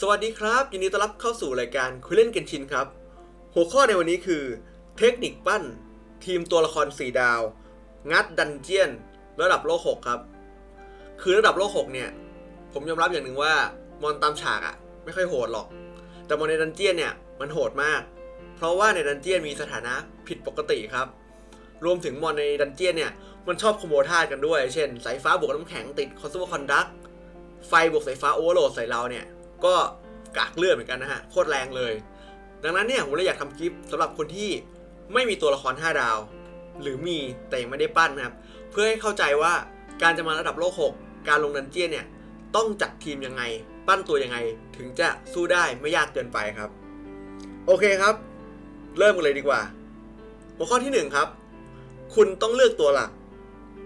สวัสดีครับยินดีต้อนรับเข้าสู่รายการคุยเล่นเกนชินครับ หัวข้อในวันนี้คือ เทคนิคปั้น ทีมตัวละคร 4 ดาว งัดดันเจียน ระดับโลก 6 ครับ คือระดับโลก 6 เนี่ย ผมยอมรับอย่างหนึ่งว่า มอนตามฉากอะไม่ค่อยโหดหรอก แต่มอนในดันเจียนเนี่ย มันโหดมาก เพราะว่าในดันเจียนมีสถานะผิดปกติครับ รวมถึงมอนในดันเจียนเนี่ย มันชอบขโมยธาตุกันด้วย เช่น สายฟ้าบวกน้ำแข็งติดคอสโมคอนดักไฟบวกสายฟ้าโอเวอร์โหลดใส่เราเนี่ย ก็กากเลือดเหมือนกันนะฮะโคตรแรงเลย ดังนั้นเนี่ยผมเลยอยากทำคลิปสำหรับคนที่ไม่มีตัวละคร 5 ดาว หรือมีแต่ยังไม่ได้ปั้นนะครับ เพื่อให้เข้าใจว่าการจะมาระดับโลก 6 การลงดันเจี้ยนเนี่ยต้องจัดทีมยังไง ปั้นตัวยังไงถึงจะสู้ได้ไม่ยากเกินไปครับ โอเคครับ เริ่มกันเลยดีกว่า หัวข้อที่ 1 ครับ คุณต้องเลือกตัวหลัก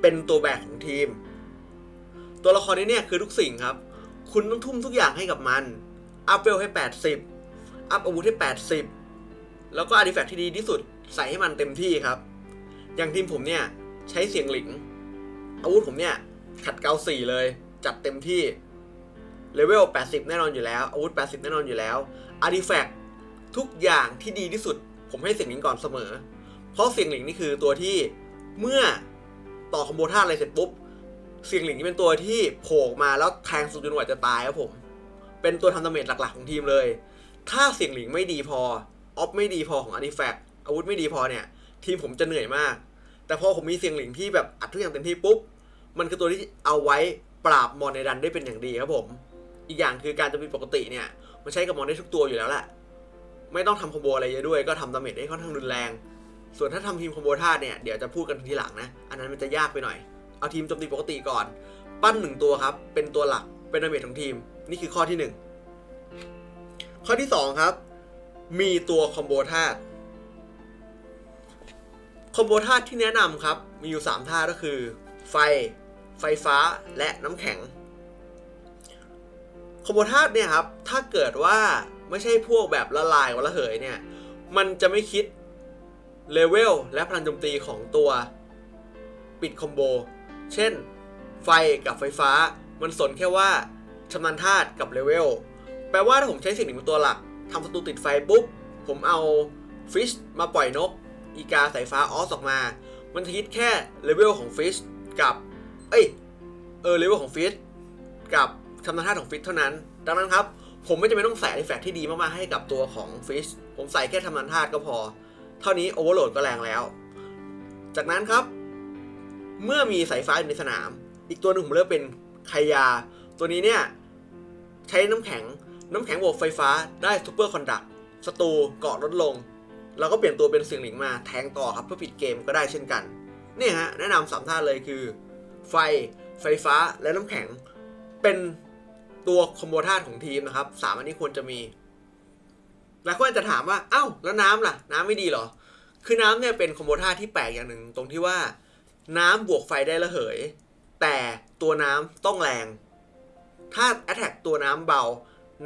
เป็นตัวแบกของทีม ตัวละครนี้เนี่ยคือทุกสิ่งครับ คุณต้องทุ่มทุกอย่างให้กับมัน อัพเวลให้ 80 อัพอาวุธให้ 80 แล้วก็อาร์ติแฟกต์ที่ดีที่สุดใส่ให้มันเต็มที่ครับ อย่างทีมผมเนี่ย ใช้เสียงหลิง อาวุธผมเนี่ย ขัดเกา4เลย จัดเต็มที่ เลเวล 80 แน่นอนอยู่แล้ว อาวุธ 80 แน่นอนอยู่แล้ว อาร์ติแฟกต์ทุกอย่างที่ดีที่สุด ผมให้เสียงหลิงก่อนเสมอ เพราะเสียงหลิงนี่คือตัวที่เมื่อต่อคอมโบท่าอะไรเสร็จปุ๊บ เสียงหลิงนี่เป็นตัวที่โผล่ออกมาแล้วแทงสุดจนกว่าจะตายครับผม เป็นตัวทำดาเมจหลักๆของทีมเลย ถ้าเสียงหลิงไม่ดีพอ ออฟไม่ดีพอของอาริแฟกอาวุธไม่ดีพอเนี่ย ทีมผมจะเหนื่อยมาก แต่พอผมมีเสียงหลิงที่แบบอัดทุกอย่างเต็มที่ปุ๊บ มันคือตัวที่เอาไว้ปราบมอนในดันได้เป็นอย่างดีครับผม อีกอย่างคือการจะมีปกติเนี่ย มันใช้กับมอนได้ทุกตัวอยู่แล้วแหละ ไม่ต้องทำคอมโบอะไรเยอะด้วย ก็ทำดาเมจได้ค่อนข้างรุนแรง ส่วนถ้าทำทีมคอมโบท่าเนี่ย เดี๋ยวจะพูดกันทีหลังนะ อันนั้นมันจะยากไปหน่อย เอาทีมโจมตีปกติก่อน ปั้นหนึ่งตัวครับ เป็นตัวหลักเป็นดาเมจของทีม นี่คือข้อที่หนึ่งข้อที่สองครับ มีตัวคอมโบธาตุคอมโบธาตุที่แนะนำครับ มีอยู่3ธาก็คือ ไฟ ไฟฟ้าและน้ำแข็งคอมโบธาตุเนี่ยครับ ถ้าเกิดว่าไม่ใช่พวกแบบละลายวัละเหยเนี่ย มันจะไม่คิดเลเวลและพลังโจมตีของตัว ปิดคอมโบ เช่น ไฟกับไฟฟ้า มันสนแค่ว่าชำนาญธาตุกับเลเวล แปลว่าถ้าผมใช้สิ่งหนึ่งเป็นตัวหลักทำศัตรูติดไฟปุ๊บ ผมเอาฟิชมาปล่อยนก อีกาสายฟ้าออสออกมา มันจะคิดแค่เลเวลของฟิชกับ เอ้ย เออเลเวลของฟิชกับชำนาญธาตุของฟิชเท่านั้น ดังนั้นครับ ผมไม่จำเป็นต้องใส่แฟกที่ดีมากๆให้กับตัวของฟิชผมใส่แค่ชำนาญธาตุก็พอ เท่านี้โอเวอร์โหลดก็แรงแล้ว จากนั้นครับ เมื่อมีสายฟ้าอยู่ในสนาม อีกตัวหนึ่งผมเลือกเป็นไคยา ตัวนี้เนี่ย ใช้น้ำแข็ง น้ำแข็งบวกไฟฟ้าได้ซูเปอร์คอนดักศัตรูเกาะลดลง เราก็เปลี่ยนตัวเป็นเสียงหลิงมาแทงต่อครับเพื่อปิดเกมก็ได้เช่นกัน นี่ฮะ แนะนำสามท่าเลยคือ ไฟ ไฟฟ้าและน้ำแข็ง เป็นตัวคอมโบธาตุของทีมนะครับสามอันนี้ควรจะมีหลายคนอาจจะถามว่า เอ้า แล้วน้ำล่ะ น้ำไม่ดีเหรอ คือน้ำเนี่ยเป็นคอมโบธาตุที่แปลกอย่างหนึ่งตรงที่ว่า น้ำบวกไฟได้ระเหย แต่ตัวน้ำต้องแรง ถ้า Attack ตัวน้ำเบา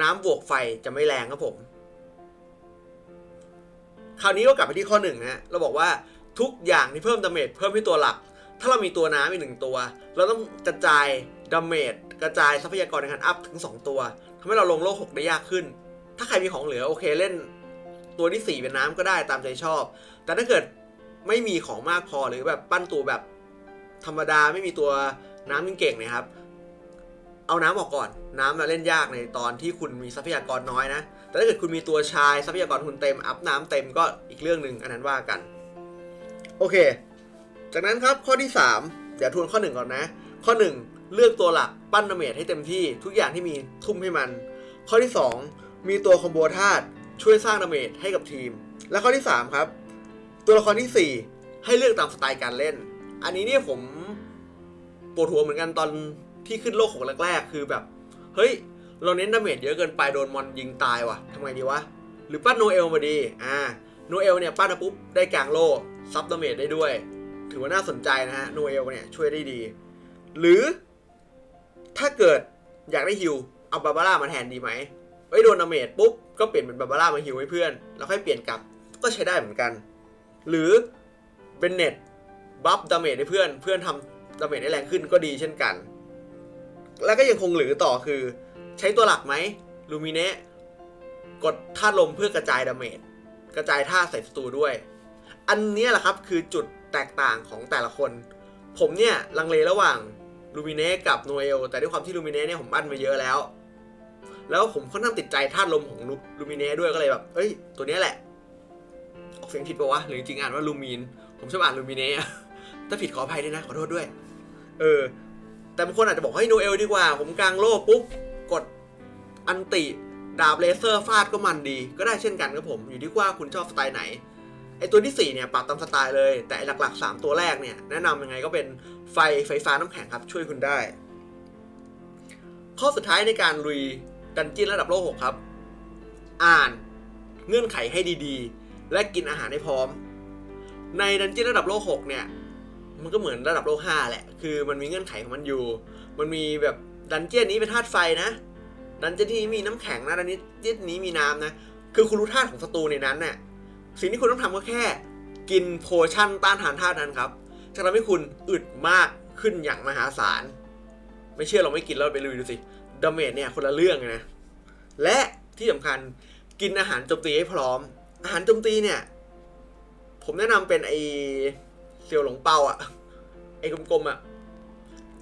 น้ำบวกไฟจะไม่แรงครับผม คราวนี้ก็กลับไปที่ข้อหนึ่งนะเราบอกว่าทุกอย่างที่เพิ่มดาเมจเพิ่มให้ตัวหลัก ถ้าเรามีตัวน้ำอีกหนึ่งตัว เราต้องกระจายดาเมจกระจายทรัพยากรในการอัพถึง 2 ตัวทำให้เราลงโลก6ได้ยากขึ้น ถ้าใครมีของเหลือโอเคเล่น ตัวที่ 4 เป็นน้ำก็ได้ตามใจชอบ แต่ถ้าเกิดไม่มีของมากพอหรือแบบปั้นตัวแบบ ธรรมดาไม่มีตัวน้ำยิ่งเก่งเนะครับ เอาน้ำออกก่อน น้ำมาเล่นยากในตอนที่คุณมีทรัพยากรน้อยนะ แต่ถ้าเกิดคุณมีตัวชายทรัพยากรคุณเต็ม อัพน้ำเต็มก็อีกเรื่องหนึ่งอันนั้นว่ากัน โอเค จากนั้นครับข้อที่ 3 เดี๋ยวทวนข้อ 1 ก่อนนะ ข้อ 1 เลือกตัวหลักปั้นดาเมจให้เต็มที่ทุกอย่างที่มีทุ่มให้มัน ข้อที่ 2 มีตัวคอมโบธาตุช่วยสร้างดาเมจให้กับทีม และข้อที่ 3 ครับ ตัวละครที่ 4 ให้เลือกตามสไตล์การเล่น อันนี้เนี่ยผมปวดหัวเหมือนกันตอนที่ขึ้นโลกของแรกๆ คือแบบ เฮ้ย เราเน้นดาเมจเยอะเกินไปโดนมอนยิงตายว่ะทำไงดีวะ หรือปั้นโนเอลมาดี อ่า โนเอลเนี่ยปั้นมาปุ๊บได้กลางโลซับดาเมจได้ด้วย ถือว่าน่าสนใจนะฮะ โนเอลเนี่ยช่วยได้ดี หรือ ถ้าเกิดอยากได้ฮิวเอาบาบาร่ามาแทนดีไหมเอ้ยโดนดาเมจปุ๊บก็เปลี่ยนเป็นบาบาร่ามาฮิวให้เพื่อน แล้วค่อยเปลี่ยนกลับก็ใช้ได้เหมือนกัน หรือเป็นเน็ต บัฟดาเมจให้เพื่อน เพื่อนทำดาเมจได้แรงขึ้นก็ดีเช่นกัน แล้วก็ยังคงเหลือต่อคือ ใช้ตัวหลักไหมลูมิเนะกดธาตุลมเพื่อกระจายดาเมจกระจายธาใส่ศัตรูด้วย อันนี้แหละครับคือจุดแตกต่างของแต่ละคน ผมเนี่ยลังเลระหว่างลูมิเนะกับโนเอลแต่ด้วยความที่ลูมิเนะเนี่ยผมอั้นมาเยอะแล้ว แล้วผมค่อนข้างติดใจธาตุลมของลูลูมิเนะด้วยก็เลยแบบ เอ้ย ตัวนี้แหละ ออกเสียงผิดปะวะ หรือจริงอ่านว่าลูมินผมชอบอ่านลูมิเนะ ถ้าผิดขออภัยด้วยนะ ขอโทษด้วย เออ แต่บางคนอาจจะบอกให้โนเอลดีกว่า ผมกลางโล่ปุ๊บ กดอันติดาบเลเซอร์ฟาดก็มันดี ก็ได้เช่นกันครับผม อยู่ที่ว่าคุณชอบสไตล์ไหน ไอตัวที่ 4 เนี่ย ปรับตามสไตล์เลย แต่หลัก ๆ 3 ตัวแรกเนี่ย แนะนำยังไงก็เป็นไฟไฟฟ้าน้ำแข็งครับ ช่วยคุณได้ ข้อสุดท้ายในการลุยดันจียนระดับโลก6ครับ อ่านเงื่อนไขให้ดีๆ และกินอาหารให้พร้อม ในดันจียนระดับโลก6เนี่ย มันก็เหมือนระดับโลก5แหละ คือมันมีเงื่อนไขของมันอยู่ มันมีแบบดันเจียนนี้เป็นธาตุไฟนะ ดันเจี้ยนที่นี้มีน้ำแข็งนะดันเจียนนี้มีน้ำนะ คือคุณรู้ธาตุของศัตรูในนั้นเนี่ยสิ่งที่คุณต้องทำก็แค่ กินโพชั่นต้านทานธาตุนั้นครับ จะทำให้คุณอึดมากขึ้นอย่างมหาศาล ไม่เชื่อเราไม่กินแล้วไปลุยดูสิดาเมจเนี่ยคนละเรื่องนะ และที่สำคัญกินอาหารโจมตีให้พร้อม อาหารโจมตีเนี่ย ผมแนะนำเป็นไอ เซียวหลงเปาอะไอ้กลมๆอะ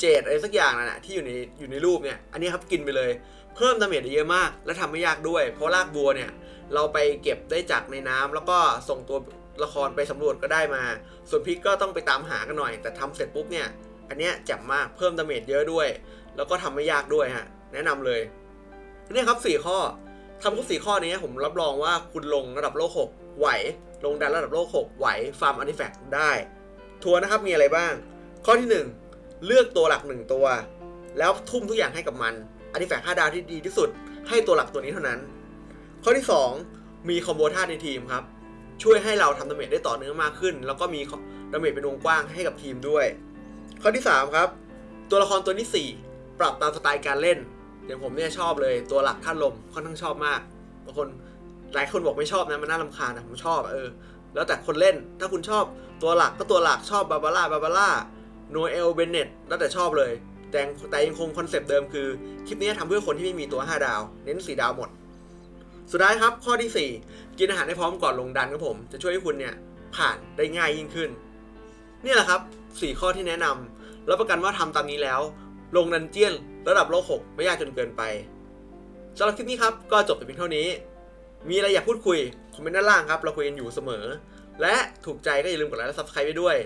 เจดอะไรสักอย่างนั่นแหะที่อยู่ในอยู่ในรูปเนี่ยอันนี้ครับกินไปเลย เพิ่มดาเมจได้เยอะมาก และทำไม่ยากด้วย เพราะรากบัวเนี่ยเราไปเก็บได้จากในน้ำแล้วก็ส่งตัวละครไปสำรวจก็ได้มา ส่วนพิกก็ต้องไปตามหากันหน่อย แต่ทำเสร็จปุ๊บเนี่ยอันเนี้ยจ่มมากเพิ่มดาเมจเยอะด้วย แล้วก็ทำไม่ยากด้วยฮะแนะนำเลยนี่ครับ 4 ข้อทำครบ4ข้อนี้ผมรับรองว่าคุณลงระดับโลก 6 ไหว ลงดันระดับโลก 6 ไหวฟาร์มอาร์ติแฟกต์ได้ ทัวร์นะครับมีอะไรบ้าง ข้อที่ 1 เลือกตัวหลัก 1 ตัว แล้วทุ่มทุกอย่างให้กับมันอาร์ติแฟกต์5ดาวที่ดีที่สุด ให้ตัวหลักตัวนี้เท่านั้น ข้อที่ 2 มีคอมโบท่าในทีมครับ ช่วยให้เราทำดาเมจได้ต่อเนื่องมากขึ้น แล้วก็มีดาเมจเป็นวงกว้างให้กับทีมด้วย ข้อที่ 3 ครับ ตัวละครตัวที่ 4 ปรับตามสไตล์การเล่น อย่างผมเนี่ยชอบเลยตัวหลักท่านลมค่อนข้างชอบมากบางคนหลายคนบอกไม่ชอบนะมันน่ารำคาญนะผมชอบเออ แล้วแต่คนเล่นถ้าคุณชอบตัวหลักก็ตัวหลักชอบบาบาร่าบาบาร่าโนเอลเบนเนตแล้วแต่ชอบเลย แต่แต่ยังคงคอนเซปต์เดิมคือ คลิปนี้ทำเพื่อคนที่ไม่มีตัว 5 ดาว เน้น 4 ดาวหมด สุดท้ายครับข้อที่ 4 กินอาหารให้พร้อมก่อนลงดันครับผม จะช่วยให้คุณเนี่ยผ่านได้ง่ายยิ่งขึ้น นี่แหละครับ 4 ข้อที่แนะนำรับประกันว่าทำตามนี้แล้ว ลงดันเจียนระดับโลก6ไม่ยากจนเกินไปสำหรับคลิปนี้ครับก็จบแต่เพียงเท่านี้ มีอะไรอยากพูดคุย คอมเมนต์ด้านล่างครับ เราคุยกันอยู่เสมอ และถูกใจก็อย่าลืมกดไลค์และ subscribe ไปด้วย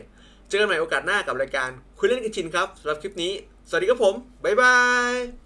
เจอกันใหม่โอกาสหน้ากับรายการคุยเล่นกันชินครับสำหรับคลิปนี้ สวัสดีครับผม บ๊ายบาย